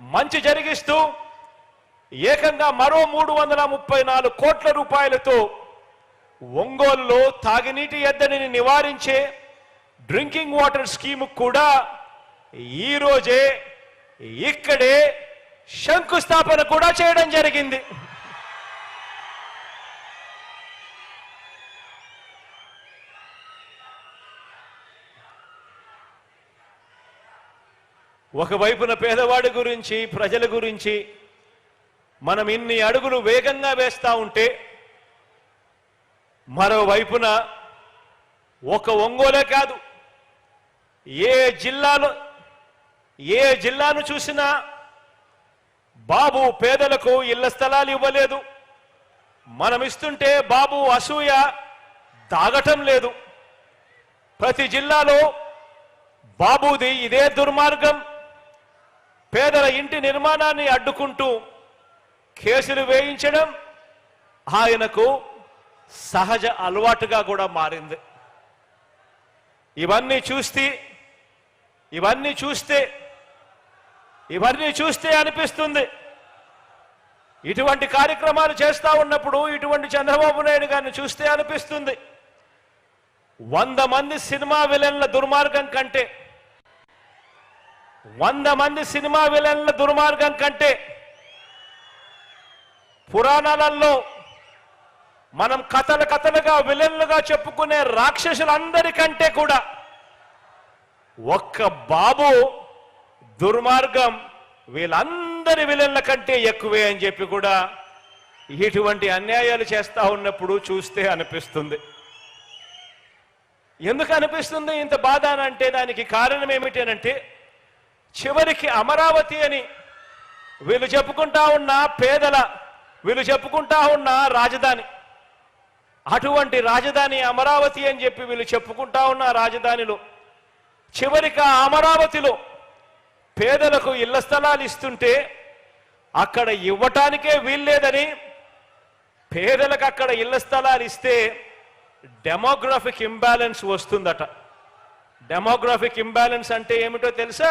మంచి జరిగిస్తూ ఏకంగా మరో మూడు వందల ముప్పై నాలుగు కోట్ల రూపాయలతో ఒంగోలులో తాగినీటి ఎద్దడిని నివారించే డ్రింకింగ్ వాటర్ స్కీమ్ కూడా ఈ రోజే ఇక్కడే శంకుస్థాపన కూడా చేయడం జరిగింది. ఒకవైపున పేదవాడి గురించి ప్రజల గురించి మనం ఇన్ని అడుగులు వేగంగా వేస్తూ ఉంటే మరోవైపున ఒక ఒంగోలే కాదు. ఏ జిల్లాలో ఏ జిల్లాను చూసినా బాబు పేదలకు ఇళ్ళ స్థలాలు ఇవ్వలేదు. మనం ఇస్తుంటే బాబు అసూయ దాగటం లేదు. ప్రతి జిల్లాలో బాబుది ఇదే దుర్మార్గం. పేదల ఇంటి నిర్మాణాన్ని అడ్డుకుంటూ కేసులు వేయించడం ఆయనకు సహజ అలవాటుగా కూడా మారింది. ఇవన్నీ చూస్తే ఇవన్నీ చూస్తే ఇవన్నీ చూస్తే అనిపిస్తుంది. ఇటువంటి కార్యక్రమాలు చేస్తా ఉన్నప్పుడు ఇటువంటి చంద్రబాబు నాయుడు గారిని చూస్తే అనిపిస్తుంది. వంద మంది సినిమా విలన్ల దుర్మార్గం కంటే వంద మంది సినిమా విలన్ల దుర్మార్గం కంటే పురాణాలలో మనం కథలు కథలుగా విలన్లుగా చెప్పుకునే రాక్షసులందరికంటే కూడా ఒక్క బాబు దుర్మార్గం వీళ్ళందరి విలన్ల కంటే ఎక్కువే అని చెప్పి కూడా ఇటువంటి అన్యాయాలు చేస్తూ ఉన్నప్పుడు చూస్తే అనిపిస్తుంది. ఎందుకు అనిపిస్తుంది ఇంత బాధ అని అంటే దానికి కారణం ఏమిటి అంటే చివరికి అమరావతి అని వీళ్ళు చెప్పుకుంటా ఉన్న పేదల వీళ్ళు చెప్పుకుంటా ఉన్న రాజధాని. అటువంటి రాజధాని అమరావతి అని చెప్పి వీళ్ళు చెప్పుకుంటా ఉన్న రాజధానిలో చివరికి ఆ అమరావతిలో పేదలకు ఇళ్ళ స్థలాలు ఇస్తుంటే అక్కడ ఇవ్వటానికే వీల్లేదని పేదలకు అక్కడ ఇళ్ళ స్థలాలు ఇస్తే డెమోగ్రఫిక్ ఇంబ్యాలెన్స్ వస్తుందట. డెమోగ్రఫిక్ ఇంబ్యాలెన్స్ అంటే ఏమిటో తెలుసా?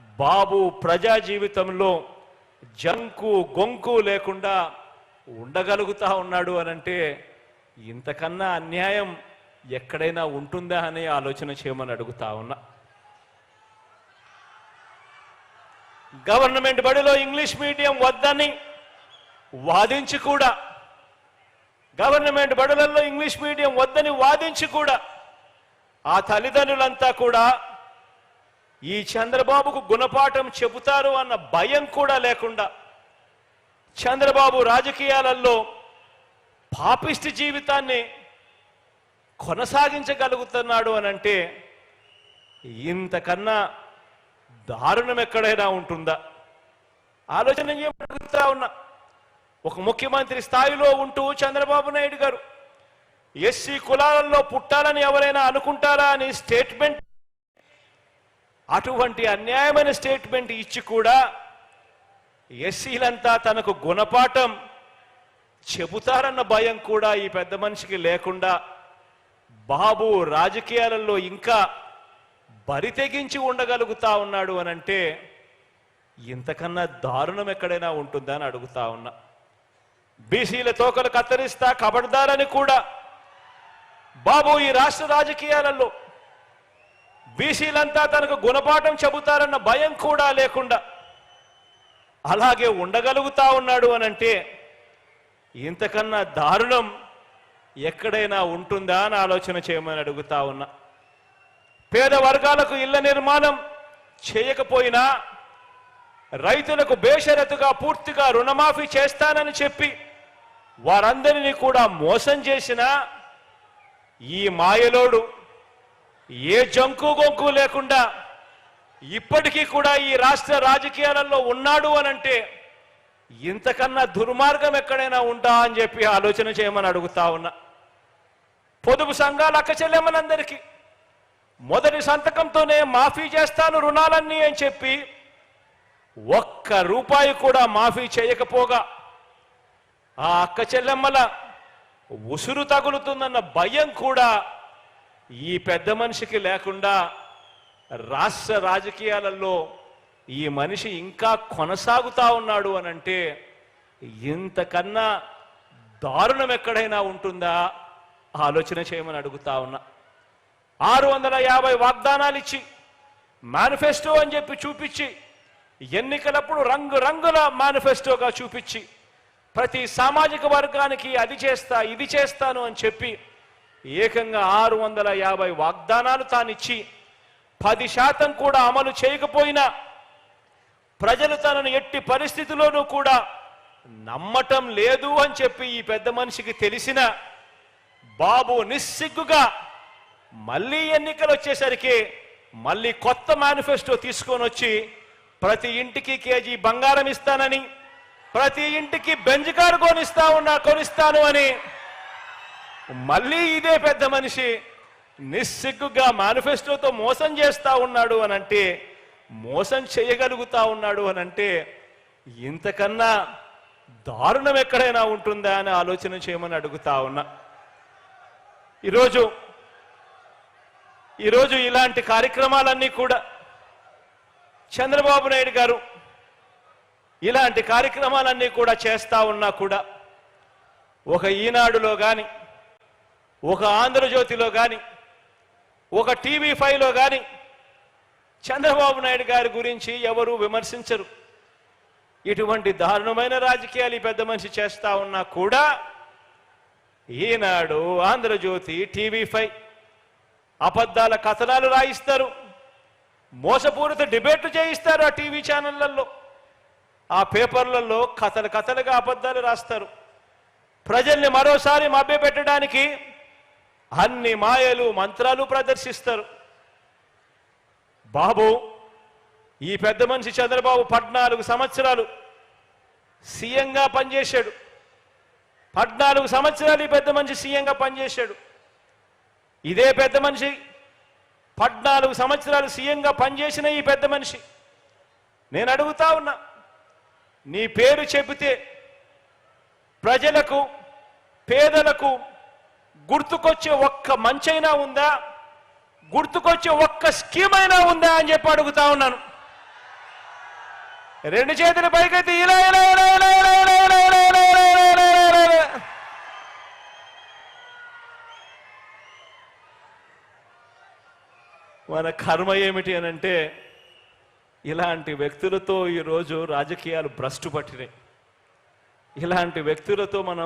బాబు ప్రజా జీవితంలో జంకు గొంకు లేకుండా ఉండగలుగుతా ఉన్నాడు అనంటే ఇంతకన్నా అన్యాయం ఎక్కడైనా ఉంటుందా అనే ఆలోచన చేయమని అడుగుతా ఉన్నా. గవర్నమెంట్ బడిలో ఇంగ్లీష్ మీడియం వద్దని వాదించి కూడా గవర్నమెంట్ బడులలో ఇంగ్లీష్ మీడియం వద్దని వాదించి కూడా ఆ తల్లిదండ్రులంతా కూడా ఈ చంద్రబాబుకు గుణపాఠం చెబుతారు అన్న భయం కూడా లేకుండా చంద్రబాబు రాజకీయాలలో పాపిష్టి జీవితాన్ని కొనసాగించగలుగుతున్నాడు అని అంటే ఇంతకన్నా దారుణం ఎక్కడైనా ఉంటుందా? ఆలోచన ఏమడుగుతా ఉన్నా. ఒక ముఖ్యమంత్రి స్థాయిలో ఉంటూ చంద్రబాబు నాయుడు గారు ఎస్సీ కులాలలో పుట్టాలని ఎవరైనా అనుకుంటారా అని స్టేట్మెంట్ అటువంటి అన్యాయమైన స్టేట్మెంట్ ఇచ్చి కూడా ఎస్సీలంతా తనకు గుణపాఠం చెబుతారన్న భయం కూడా ఈ పెద్ద మనిషికి లేకుండా బాబు రాజకీయాలలో ఇంకా బరి తెగించి ఉండగలుగుతా ఉన్నాడు అని అంటే ఇంతకన్నా దారుణం ఎక్కడైనా ఉంటుందా అని అడుగుతా ఉన్నా. బీసీల తోకలు కత్తిరిస్తా కబడ్దారని కూడా. బాబు ఈ రాష్ట్ర రాజకీయాలలో బీసీలంతా తనకు గుణపాఠం చెబుతారన్న భయం కూడా లేకుండా అలాగే ఉండగలుగుతా ఉన్నాడు అని అంటే ఇంతకన్నా దారుణం ఎక్కడైనా ఉంటుందా అని ఆలోచన చేయమని అడుగుతా ఉన్నా. పేద వర్గాలకు ఇళ్ళ నిర్మాణం చేయకపోయినా రైతులకు బేషరతుగా పూర్తిగా రుణమాఫీ చేస్తానని చెప్పి వారందరినీ కూడా మోసం చేసిన ఈ మాయలోడు ఏ జంకు గొంకు లేకుండా ఇప్పటికీ కూడా ఈ రాష్ట్ర రాజకీయాలలో ఉన్నాడు అనంటే ఇంతకన్నా దుర్మార్గం ఎక్కడైనా ఉంటా అని చెప్పి ఆలోచన చేయమని అడుగుతా ఉన్నా. పొదుపు సంఘాల అక్క చెల్లెమ్మలందరికీ మొదటి సంతకంతోనే మాఫీ చేస్తాను రుణాలన్నీ అని చెప్పి ఒక్క రూపాయి కూడా మాఫీ చేయకపోగా ఆ అక్క చెల్లెమ్మల ఉసురు తగులుతుందన్న భయం కూడా ఈ పెద్ద మనిషికి లేకుండా రాష్ట్ర రాజకీయాలలో ఈ మనిషి ఇంకా కొనసాగుతా ఉన్నాడు అని అంటే ఇంతకన్నా దారుణం ఎక్కడైనా ఉంటుందా? ఆలోచన చేయమని అడుగుతా ఉన్నా. ఆరు వందల యాభై వాగ్దానాలు ఇచ్చి మేనిఫెస్టో అని చెప్పి చూపించి ఎన్నికలప్పుడు రంగు రంగుల మేనిఫెస్టోగా చూపించి ప్రతి సామాజిక వర్గానికి అది చేస్తా ఇది చేస్తాను అని చెప్పి ఏకంగా ఆరు వందల యాభై వాగ్దానాలు తానిచ్చి పది శాతం కూడా అమలు చేయకపోయినా ప్రజలు తనను ఎట్టి పరిస్థితిలోనూ కూడా నమ్మటం లేదు అని చెప్పి ఈ పెద్ద మనిషికి తెలిసిన బాబు నిస్సిగ్గుగా మళ్ళీ ఎన్నికలు వచ్చేసరికి మళ్ళీ కొత్త మేనిఫెస్టో తీసుకొని వచ్చి ప్రతి ఇంటికి కేజీ బంగారం ఇస్తానని ప్రతి ఇంటికి బెంజ్ కారు కొనిస్తా ఉన్నా కొనిస్తాను అని మళ్ళీ ఇదే పెద్ద మనిషి నిస్సిగ్గుగా మేనిఫెస్టోతో మోసం చేస్తా ఉన్నాడు అని అంటే మోసం చేయగలుగుతా ఉన్నాడు అని అంటే ఇంతకన్నా దారుణం ఎక్కడైనా ఉంటుందా అని ఆలోచన చేయమని అడుగుతా ఉన్నా. ఈరోజు ఈరోజు ఇలాంటి కార్యక్రమాలన్నీ కూడా చంద్రబాబు నాయుడు గారు ఇలాంటి కార్యక్రమాలన్నీ కూడా చేస్తా ఉన్నా కూడా ఒక ఈనాడులో కానీ ఒక ఆంధ్రజ్యోతిలో కానీ ఒక టీవీ ఫైవ్లో కానీ చంద్రబాబు నాయుడు గారి గురించి ఎవరు విమర్శించరు. ఇటువంటి దారుణమైన రాజకీయాలు ఈ పెద్ద మనిషి చేస్తా ఉన్నా కూడా ఈనాడు ఆంధ్రజ్యోతి టీవీ ఫైవ్ అబద్ధాల కథనాలు రాయిస్తారు. మోసపూరిత డిబేట్లు చేయిస్తారు ఆ టీవీ ఛానళ్ళలో ఆ పేపర్లలో కథలు కథలుగా అబద్ధాలు రాస్తారు. ప్రజల్ని మరోసారి మభ్యపెట్టడానికి అన్ని మాయలు మంత్రాలు ప్రదర్శిస్తారు. బాబు ఈ పెద్ద మనిషి చంద్రబాబు పద్నాలుగు సంవత్సరాలు సీఎంగా పనిచేశాడు. పద్నాలుగు సంవత్సరాలు ఈ పెద్ద మనిషి సీఎంగా పనిచేశాడు. ఇదే పెద్ద మనిషి పద్నాలుగు సంవత్సరాలు సీఎంగా పనిచేసిన ఈ పెద్ద మనిషి. నేను అడుగుతా ఉన్నా నీ పేరు చెబితే ప్రజలకు పేదలకు గుర్తుకొచ్చే ఒక్క మంచైనా ఉందా గుర్తుకొచ్చే ఒక్క స్కీమ్ అయినా ఉందా అని చెప్పి అడుగుతా ఉన్నాను రెండు చేతులు పైకెత్తి ఇలా ఇలా ఇలా ఇలా ఇలా ఇలా ఇలా ఇలా ఇలా ఇలా ఇలా ఇలా మన కర్మ ఏమిటి అని అంటే ఇలాంటి వ్యక్తులతో ఈరోజు రాజకీయాలు భ్రష్టు పట్టినాయి ఇలాంటి వ్యక్తులతో మనం